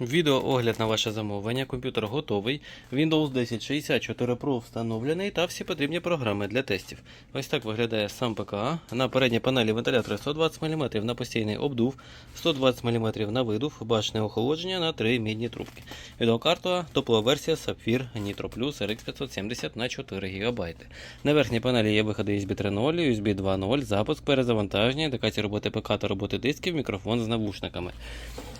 Відеоогляд на ваше замовлення. Комп'ютер готовий. Windows 10 64 Pro встановлений та всі потрібні програми для тестів. Ось так виглядає сам ПК. На передній панелі вентилятори 120 мм на постійний обдув, 120 мм на видув, башне охолодження на 3 мідні трубки. Відеокарта топлова версія Sapphire Nitro Plus RX 570 на 4 ГБ. На верхній панелі є виходи USB 3.0, USB 2.0, запуск, перезавантаження, індикація роботи ПК та роботи дисків, мікрофон з навушниками.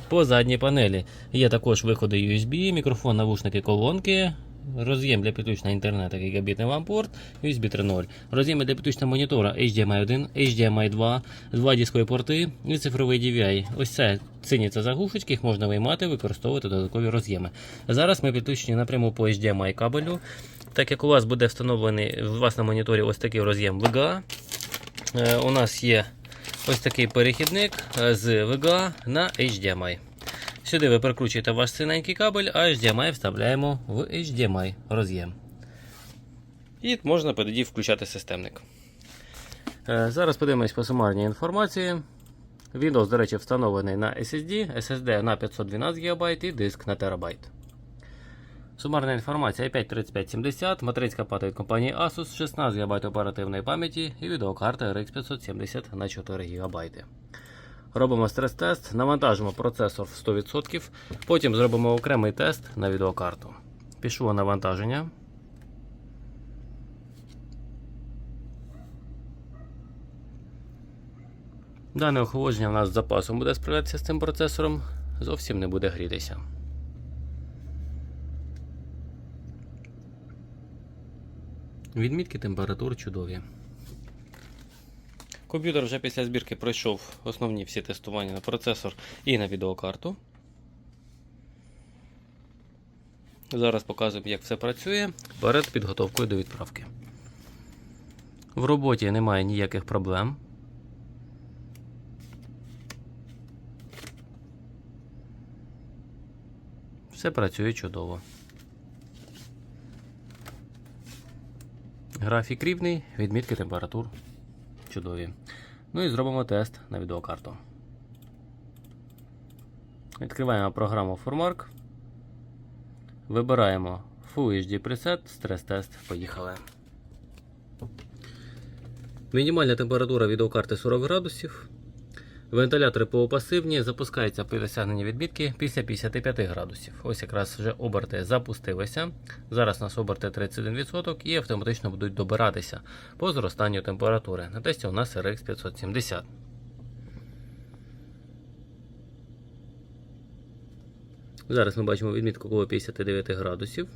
По задній панелі є також виходи USB, мікрофон, навушники, колонки, роз'єм для підключення інтернету, гігабітний вам порт, USB 3.0, роз'єми для підключення монітора HDMI 1, HDMI 2, два дискові порти і цифровий DVI. Ось це сині це заглушечки, їх можна виймати, використовувати додаткові роз'єми. Зараз ми підключені напряму по HDMI кабелю. Так як у вас буде встановлений у вас на моніторі ось такий роз'єм VGA, е, у нас є ось такий перехідник е, з VGA на HDMI. Сюди ви прикручуєте ваш синенький кабель, а HDMI вставляємо в HDMI роз'єм. І можна тоді включати системник. Е, Зараз подивимось по сумарній інформації. Windows, до речі, встановлений на SSD, SSD на 512 ГБ і диск на терабайт. Сумарна інформація 53570, материнська плата від компанії Asus, 16 ГБ оперативної пам'яті і відеокарта RX 570 на 4 ГБ. Робимо стрес-тест, навантажимо процесор в 100%, потім зробимо окремий тест на відеокарту. Пішло навантаження. Дане охолодження в нас з запасом буде справлятися з цим процесором, зовсім не буде грітися. Відмітки температур чудові. Комп'ютер вже після збірки пройшов основні всі тестування на процесор і на відеокарту. Зараз показуємо, як все працює перед підготовкою до відправки. В роботі немає ніяких проблем. Все працює чудово. Графік рівний, відмітки температур чудові. Ну і зробимо тест на відеокарту. Відкриваємо програму Formark. Вибираємо Full HD Preset, стрес-тест. Поїхали. Мінімальна температура відеокарти 40 градусів. Вентилятори полупасивні, запускаються при досягненні відмітки після 55 градусів. Ось якраз вже оберти запустилися. Зараз у нас оберти 31% і автоматично будуть добиратися по зростанню температури. На тесті у нас RX 570. Зараз ми бачимо відмітку коло 59 градусів.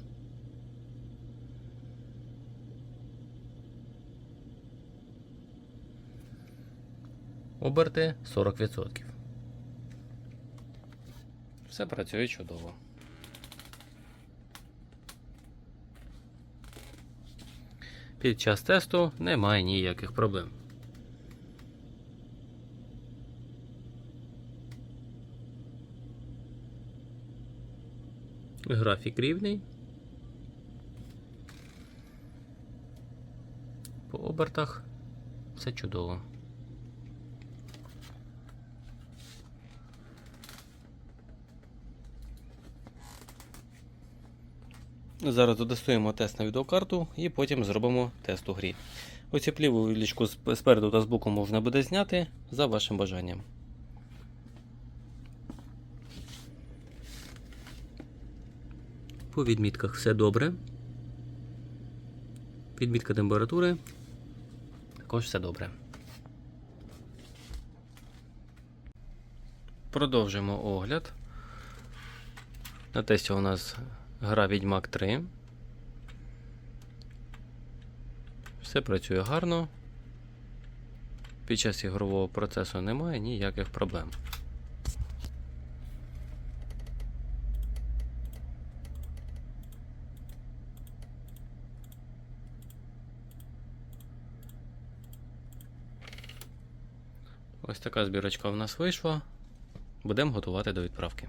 Оберти 40%. Все працює чудово. Під час тесту немає ніяких проблем. Графік рівний. По обертах все чудово. Зараз додастуємо тест на відеокарту і потім зробимо тест у грі. Оці пліву лічку спереду та збоку можна буде зняти за вашим бажанням. По відмітках все добре. Відмітка температури. Також все добре. Продовжимо огляд. На тесті у нас Гра Відьмак 3. Все працює гарно. Під час ігрового процесу немає ніяких проблем. Ось така збірочка в нас вийшла. Будемо готувати до відправки.